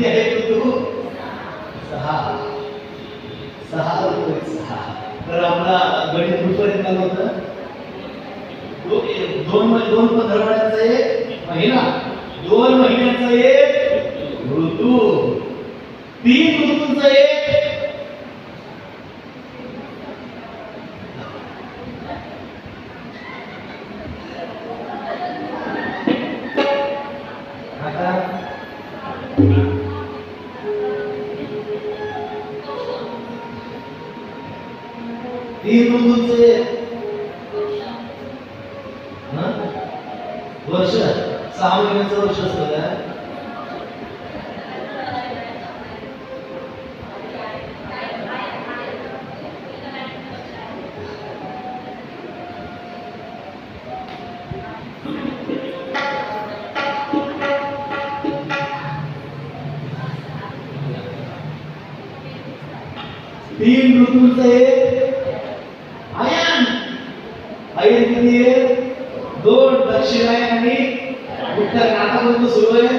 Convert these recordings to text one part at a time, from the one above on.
किती आहे? तू सहा. सहा ऋतू सहा. तर आपला गणित कुठपर्यंत आलं होतं. दोन दोन पंधरवड्याचा एक महिना. दोन महिन्याचा एक ऋतू. तीन ऋतूंचा एक आता तीन ऋतूचे वर्ष? सहा महिन्याचं वर्ष असतं काय तीन ऋतूंचं एक आयन किती आहे दोन दक्षिणायन आणि उत्तर नाटापर्यंत सुरू आहे.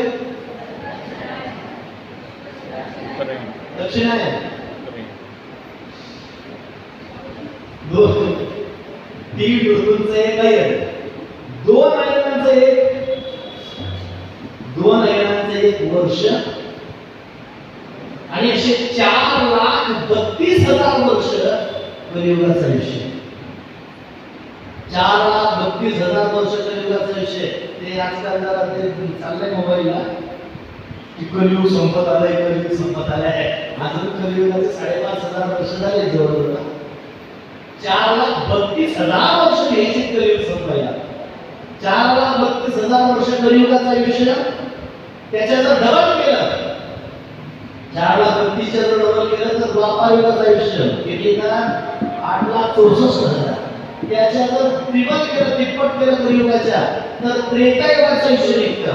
दक्षिणायन दोन. तीन ऋतूंचं एक आहे दोन आयनांचं एक. दोन आयनांचं एक वर्ष. आणि असे चार लाख बत्तीस हजार वर्ष कलियुगाचं आयुष्य. चार लाख बत्तीस हजार वर्ष कलियुगाचं विषय. ते आजकाल जरा ते चाललंय मोबाईलला कलियुग संपत आलाय कलियुग संपत आलाय अजून कलियुगाचे साडेपाच हजार वर्ष झाले जवळ चार लाख बत्तीस हजार वर्ष घ्यायचे कलियुग संपायला. चार लाख बत्तीस हजार वर्ष कलियुगाचा आयुष्य त्याच्या जर डबल केलं चार लाख बत्तीसच्या जर डबल केलं तर द्वापार युगाचा आयुष्य किती का आठ लाख चौसष्ट हजार. त्याच्या जर केलं तिप्पट केलं कलियुगाच्या तर त्रेतायुगाचं आयुष्य निघतं.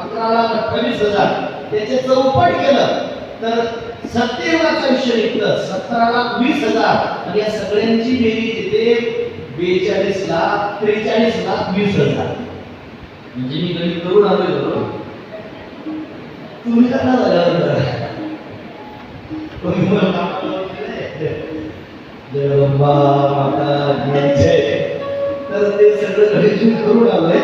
अकरा लाख अठ्ठावीस हजार. त्याचे चौपट केलं. तर सत्ययुगाचं आयुष्य निघतं. सतरा लाख वीस हजार. आणि या सगळ्यांची बेरीज येते बेचाळीस लाख त्रेचाळीस लाख वीस हजार. म्हणजे मी गणित करून आलोय बरोबर तुम्ही करणार झाल्यावर करा तर ते सगळं गणित करून आलोय.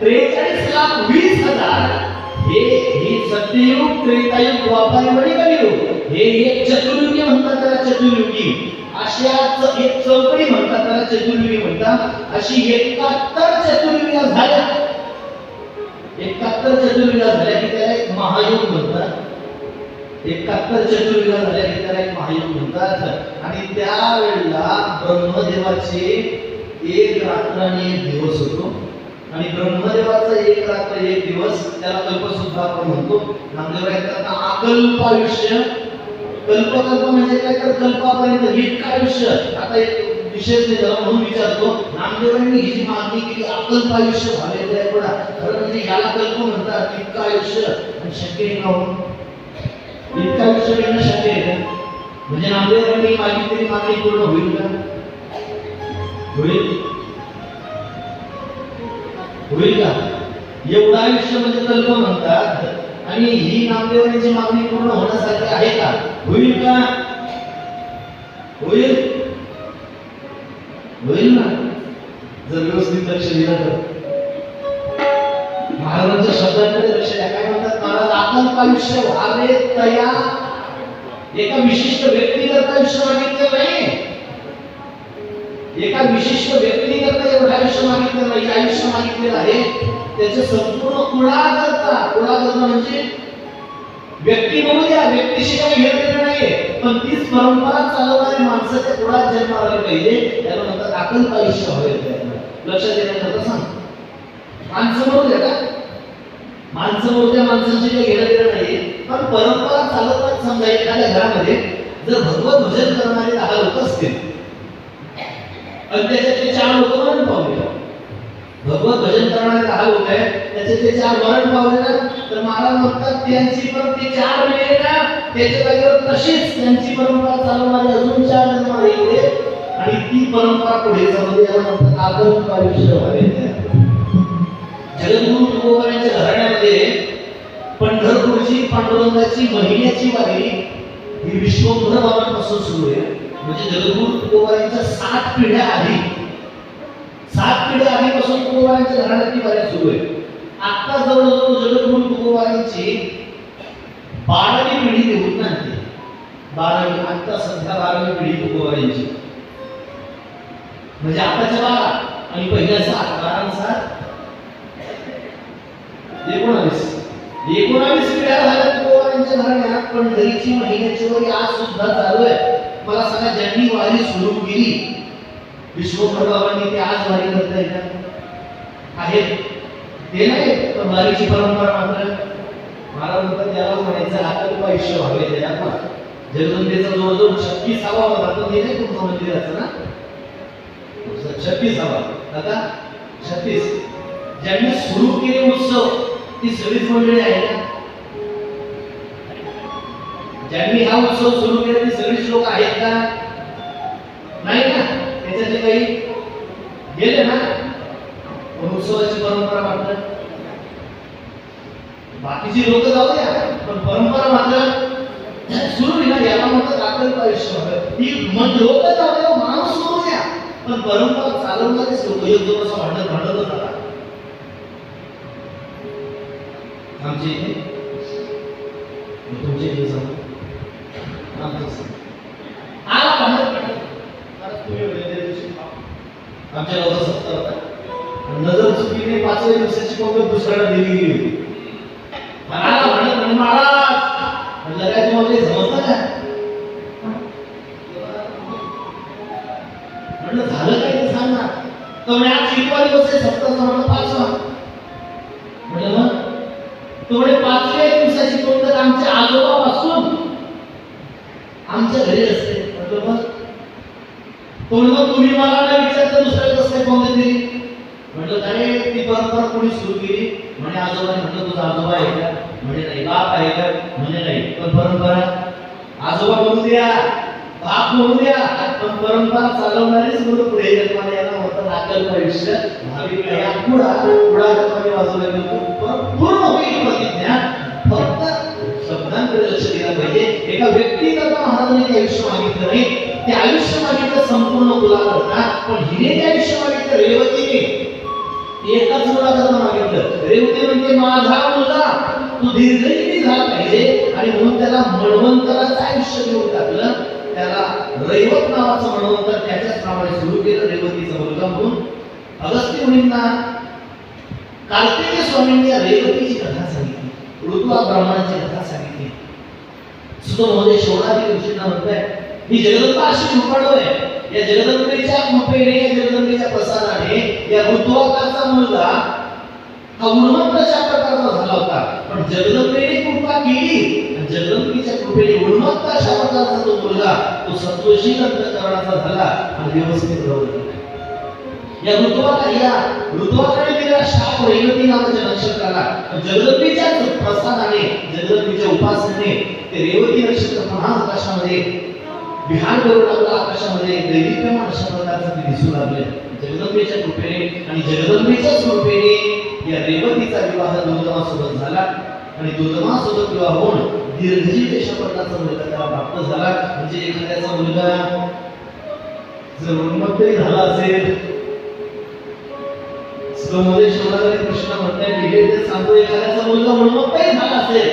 त्रेचाळीस लाख वीस हजार. हे हे सत्ययुग त्रेतायुग द्वापार आणि कलियुग हे? एक चतुर्युगी म्हणतात त्याला चतुर्युगी. अशाच एक चौकडी म्हणतात त्याला चतुर्युगी म्हणतात. अशी एकाहत्तर चतुर्युगी झाल्या. एकाहत्तर चतुर्युगा झाल्या की त्याला एक महायुग म्हणतात. एकाहत्तर चतुर्विधा झाल्या की त्याला एक महायुग म्हणतात. आणि त्यावेळेला ब्रह्मदेवाचे एक रात्र आणि एक दिवस होतो. आणि ब्रह्मदेवाचा एक रात्र एक दिवस त्याला कल्प सुद्धा आपण म्हणतो. नामदेव अकल्प आयुष्य कल्पकल्प म्हणजे काय? तर कल्पापर्यंत इतकं आयुष्य? आता एक विशेष म्हणून विचारतो. नामदेवांनी ही जी मागणी केली अकल्प आयुष्य झालेलं आहे बघा खरं म्हणजे याला कल्प म्हणतात इतकं आयुष्य. आणि शक्य आहे इतका आयुष्य शक्य आहे का? म्हणजे नामदेवांनी मागितलेली मागणी पूर्ण होईल का? होईल. होईल का? एवढं आयुष्य म्हणजे कल्प म्हणतात. आणि ही नामदेवांची मागणी पूर्ण होण्यासारखी आहे का? होईल का? होईल. होईल ना? जर व्यवस्थित लक्ष दिलं तर. महाराजांच्या शब्दांकडे लक्ष द्या. काय आयुष्य व्हावे तया. एका विशिष्ट व्यक्तिगत आयुष्य मागितलं नाही एका विशिष्ट व्यक्तिगत एवढं आयुष्य मागितलं नाही. आयुष्य मागितलेलं आहे त्याचे संपूर्ण कुळा करता कुळाकरता करणं म्हणजे व्यक्ती म्हणून या व्यक्तीशी काही घेतलेलं नाहीये. पण तीच परंपरा चालवणारी माणसाच्या कुळात जन्म आले पाहिजे. त्याला म्हणतात अकल्प आयुष्य हवे लक्षात येण्याकरता सांग. माणसं म्हणू द्या का माणसं मोठ्या द्या माणसांशी काही घेणं देणं नाही. पण परंपरा चालवतात समजा एखाद्या घरामध्ये. जर भगवत भजन करणारे दहा लोक असतील. आणि त्याच्यातले चार लोक मरण पावले भगवत भजन करणारे दहा लोक आहेत. त्याचे ते चार मरण पावले ना तर मला म्हणतात त्यांची पण ते चार मिळेल ना. त्याच्या जागेवर तशीच त्यांची परंपरा चालवणारी अजून चार जण येते आणि ती परंपरा पुढे चालू याला म्हणतात आगम आयुष्य व्हावे जगद्गुरु तुकोबारांच्या घराण्यामध्ये पंढरपूरची पांडुरंगाची महिन्याची वारी ही विश्वभर बाबांपासून सुरू आहे. म्हणजे जगद्गुरु तुकोबांच्या सात पिढ्या आधी. सात पिढ्या आधीपासून तुकोबांच्या घराण्याची वारी सुरू आहे. आता जवळजवळ जगद्गुरु तुकोबांची बारावी पिढी देऊन नाही बारावी आता सध्या बारावी पिढी तुकोबांची म्हणजे आताच्या बारा आणि पहिल्या सात बारा सात एकोणावीस. एकोणावीस पिढ्या झाल्या तुकोबांच्या घराण्यात पण घरीची महिन्याची वरी आज सुद्धा चालू आहे. मला सांगा ज्यांनी वारी सुरू केली विश्वभरबाबांनी ते आज वारी करता येतात आहेत. ते नाही पण वारीची परंपरा मात्र मला म्हणतात त्याला म्हणायचं आकल्प आयुष्य व्हावे त्याच्यात मला जगदंबेचा जवळजवळ छत्तीसावा होता तो ते नाही तुमचं मंदिराचं ना? छत्तीसावा. आता छत्तीस. ज्यांनी सुरू केले उत्सव ती सगळीच मंडळी आहे ना? ज्यांनी हा उत्सव सुरू केला ती सगळीच लोक आहेत का? नाही ना? त्याच्यातले काही गेले ना? पण उत्सवाची परंपरा मात्र बाकीची लोक जाऊ द्या पण परंपरा मात्र सुरू केला ना? याला म्हणतात राखल आयुष्य ही ती मग लोक जाऊ द्या माणूस सुरू द्या. पण परंपरा चालवणारेच लोक योग्य असं भांडत भांडतच राहतात आमच्या इथे तुमच्या इथे सांगू आमचं सांगू. आला आमच्या गावचा सत्ता नजर चुकीने पाचव्या दिवसाची कोंबड दुसऱ्याला दिली गेली होती. मला म्हणत म्हणे महाराज! म्हणलं काय तुम्हाला काही समजतं का? म्हणलं झालं काय ते सांग ना तर म्हणे आज कितवा दिवस आहे सप्ताहचा म्हणलं पाचवा तेवढे पाचशे पाचव्या दिवसाची कोंबड आमच्या आजोबापासून. आमच्या घरी असते. बरोबर मग तुम्ही मला नाही विचारता दुसऱ्याला कसं कोणते तरी म्हटलं अरे ती परंपरा कोणी सुरू केली? म्हणे आजोबाने म्हटलं तुझा आजोबा आहे का? म्हणे नाही बाप आहे का? म्हणे नाही पण परंपरा. आजोबा म्हणू द्या. बाप म्हणू द्या पण परंपरा चालवणारीच म्हणून पुढे जन्माला याला होतं नाकल आयुष्य भाविक या पुढा पुढा वाजवला गेलो पण पूर्ण होईल प्रतिज्ञा. फक्त शब्दांकडे लक्ष दिलं पाहिजे. एका व्यक्तिगत महाराजांनी ते आयुष्य मागितलं नाही. ते आयुष्य मागितलं संपूर्ण गुलाब होता पण हिने ते आयुष्य मागितलं रेवतीने. एकच मुलाखत मागितलं. रेवती म्हणते माझा मुलगा तू दीर्घजीवी झाला पाहिजे. आणि म्हणून त्याला मळवंतराचं आयुष्य घेऊन टाकलं. त्याला रैवत नावाचं म्हणून तर त्याच्याच नावाने सुरू केलं रेवतीचं मुलगा म्हणून. अगस्त्य मुनींना कार्तिकेय स्वामींनी या रेवतीची कथा सांगितली. ऋतुवा ब्राह्मणाची कथा सांगितली. सुतो महोदय शोणादी ऋषींना म्हणताय ही जगदंबा अशी झोपाडो आहे या जगदंबेच्या कृपेने या जगदंबेच्या प्रसादाने या ऋतुवाकाचा मुलगा हा उन्मत्त अशा प्रकारचा झाला होता. पण जगदंबेने कृपा केली आणि जगदंबेच्या कृपेने गुणवत्ता शब्दाचा प्रकारचा तो मुलगा तो सत्वशील अंतकरणाचा झाला आणि व्यवस्थित राहू या ऋतुवाला या ऋतुवाकडे दिला शाप रेवती नावाच्या नक्षत्राला. जगदंबीच्या प्रसादाने जगदंबीच्या उपासनेने ते रेवती नक्षत्र पुन्हा आकाशामध्ये विहार करू लागला. आकाशामध्ये दैदिप्यमान अशा प्रकारचं ते दिसू लागले. जगदंबेच्या कृपेने आणि जगदंबेच्या कृपेने या रेवतीचा विवाह दुर्दमासोबत झाला. आणि दुर्दमासोबत विवाह होऊन निर्जीव अशा प्रकारचा मुलगा त्याला प्राप्त झाला. म्हणजे एखाद्याचा मुलगा जर उन्मत्तही झाला असेल मध्ये शोधाकडे कृष्ण म्हणताय लिहिले ते सांगतो एखाद्याचा मुलगा उन्मत्तही झाला असेल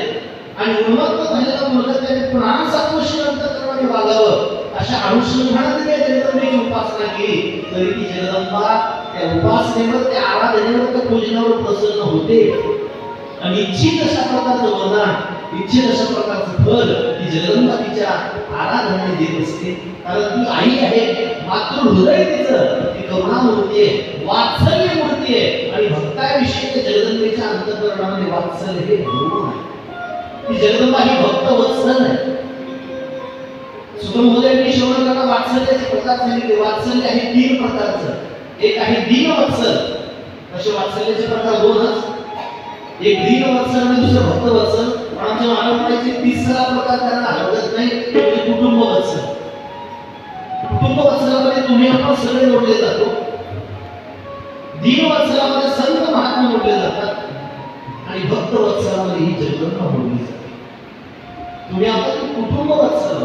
आणि उन्मत्त झालेला मुलगा त्याने प्राण सातवशी अंतकरणाने वागावं अशा अनुषंगाने त्या जगदंबेची उपासना केली. तरी ती जगदंबा त्या उपासनेवर त्या आराधनेवर त्या पूजनावर प्रसन्न होते. आणि इच्छित अशा प्रकारचं वरदान इच्छित अशा प्रकारचं फल ती जगदंबा तिच्या आराधनेने देत असते. कारण ती आई आहे मातृ हृदय तिचं. ती करुणामूर्ती आहे वात्सल्य मूर्ती आहे. आणि भक्ताविषयी त्या जगदंबेच्या अंतकरणामध्ये वात्सल्य हे भरून आहे. ती जगदंबा ही भक्त वत्सल आहे सुगम मोदयांनी वात्सल्याचे प्रकार सांगितले. वात्सल्य आहे तीन प्रकारचं. एक आहे दीन वत्सल असे वात्सल्याचे प्रकार दोनच. एक दीन वत्सल आणि दुसरं भक्त वत्सल. पण आमच्या महाराष्ट्राचे तिसरा प्रकार त्यांना आवडत नाही ते म्हणजे कुटुंब वत्सल. कुटुंब वत्सलामध्ये तुम्ही आपण सगळे जोडले जातो. दीन वत्सलामध्ये संत महात्मा जोडले जातात. आणि भक्त वत्सलामध्ये ही जगदंबा बोलली जाते. तुम्ही आता कुटुंब वत्सल.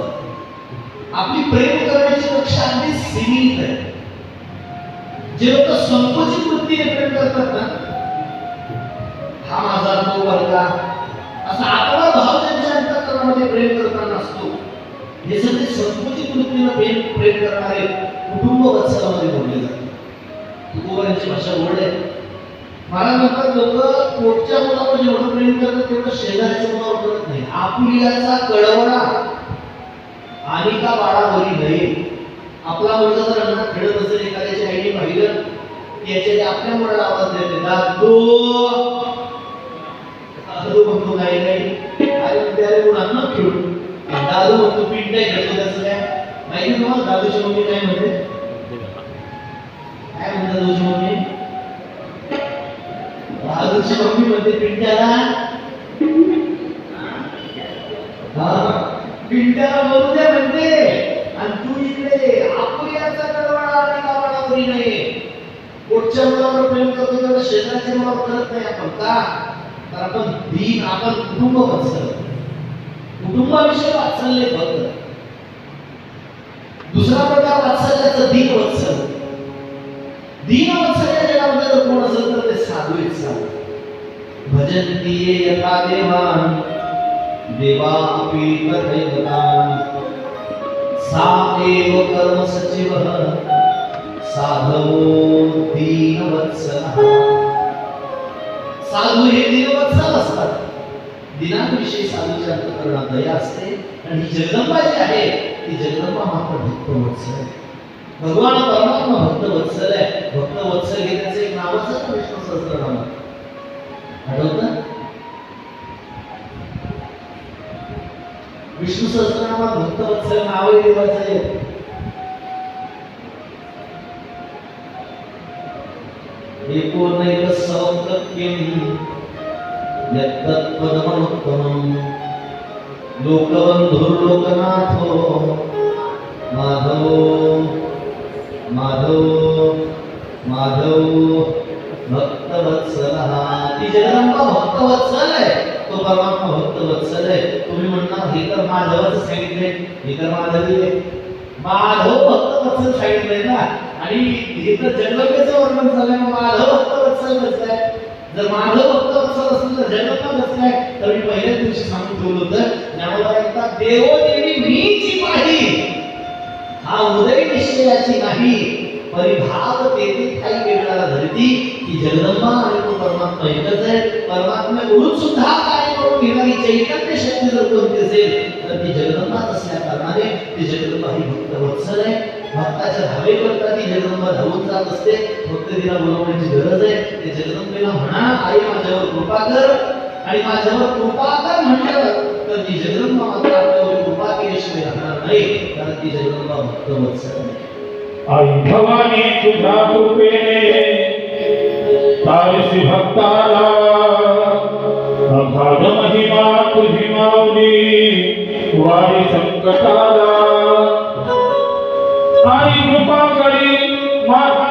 आपली प्रेम करण्याची कक्षा अगदी सीमित आहे. जे लोक संकोचित वृत्तीने प्रेम करतात ना हा माझा तो वर्गा असा आपला भाव त्यांच्या अंतकरणामध्ये प्रेम करताना असतो. हे सगळे संस्कृती वृत्तीनं प्रेम प्रेम करणारे कुटुंब वत्सलामध्ये बोलले जाते. तुकोबांची भाषा ओढ आहे. मला म्हणतात लोक पोटच्या मुलावर जेवढं प्रेम करतात तेवढं शेजारच्या मुलावर करत नाही. आपुलियाचा कळवणा आणि का बाळावरी नये. आपला मुलगा जर अंगणात खेळत असेल एखाद्याच्या आईने पाहिलं की याच्या आपल्या मुलाला आवाज देते दादो दादू म्हणतो काही नाही. अरे म्हणते अरे खेळू. दादू म्हणतो पिंट आहे खेळतो त्याचं काय? माहिती तुम्हाला दादूची मम्मी काय म्हणते? काय म्हणतात दादूची मम्मी? दादूची मम्मी म्हणते पिंट्याला हा? पिंट्याला बोलू द्या म्हणते. आणि तू इकडे आपुल्याचा कळवळा आणि गावाडावरी नाही. पोटच्या मुलावर प्रेम करतो शेजारच्या मुलावर करत नाही आपण का? तर आपण दीन आपण कुटुंब वत्सल कुटुंबाविषयी वात्सल्य बघ दुसरा प्रकार वात्सल्याचं दीन वत्सल दीन वत्सल या जगामध्ये जर कोण असेल तर ते साधू आहेत साधू भजन्ति ये यथा देवान देवापि तथैव तथैवतान सा एव कर्म सचिवः. साधवो दीनवत्सलः साधू हे दिनवत्सल असतात. दिनांविषयी साधूच्या अंतकरणात दया असते आणि ही जगदंबा जी आहे ती जगदंबा मात्र भक्त वत्सल आहे. भगवान परमात्मा भक्तवत्सल आहे. भक्तवत्सल वत्सल घेण्याचं एक नावच कृष्ण विष्णू सहस्त्रनाम. आठवतं? विष्णू भक्त भक्तवत्सल नाव आहे देवाचं आहे एकोनैक सौंदर्यं यत्तत्पदमनुत्तमम् लोकबन्धुर्लोकनाथो माधव माधव माधव भक्तवत्सलः. ती जगदंबा भक्तवत्सल आहे. तो परमात्मा भक्तवत्सल आहे. तुम्ही म्हणणार हे तर माधवच सांगितले. हे तर माधवी आहे. माधव भक्तवत्सल सांगितलंय ना. आणि हे तर जगदंबेचं वर्णन झालंय मग माधव भक्तवत्सल कसं आहे जर माधव भक्तवत्सल असेल तर जगदंबा कसं आहे तर मी पहिल्याच दिवशी सांगून ठेवलं होतं ज्ञानोबा म्हणतात देवो देवी मीची पाही हा उदय निश्चयाची नाही. परिभाव तेथे काही वेगळा धरती की जगदंबा आणि तो परमात्मा एकच आहे. परमात्मा गुरु सुद्धा काय करून घेणारी चैतन्य शक्ती जर कोणती असेल तर ती जगदंबाच असल्या कारणाने ती जगदंबा ही भक्त वत्सल आहे. भक्ताच्या धावे करता ती जगदंबा धावून जात असते. फक्त तिला बोलवण्याची गरज आहे. ते जगदंबेला म्हणा आई माझ्यावर कृपा कर. आणि माझ्यावर कृपा कर म्हटलं तर ती जगदंबा मात्र आपल्यावर कृपा केल्याशिवाय राहणार नाही. कारण ती जगदंबा भक्त वत्सल आई भवानी तुझ्या कृपेने तारसी भक्ताला अगाध महिमा तुझी माऊली वारी संकटाला મારી કૃપા કરી મારા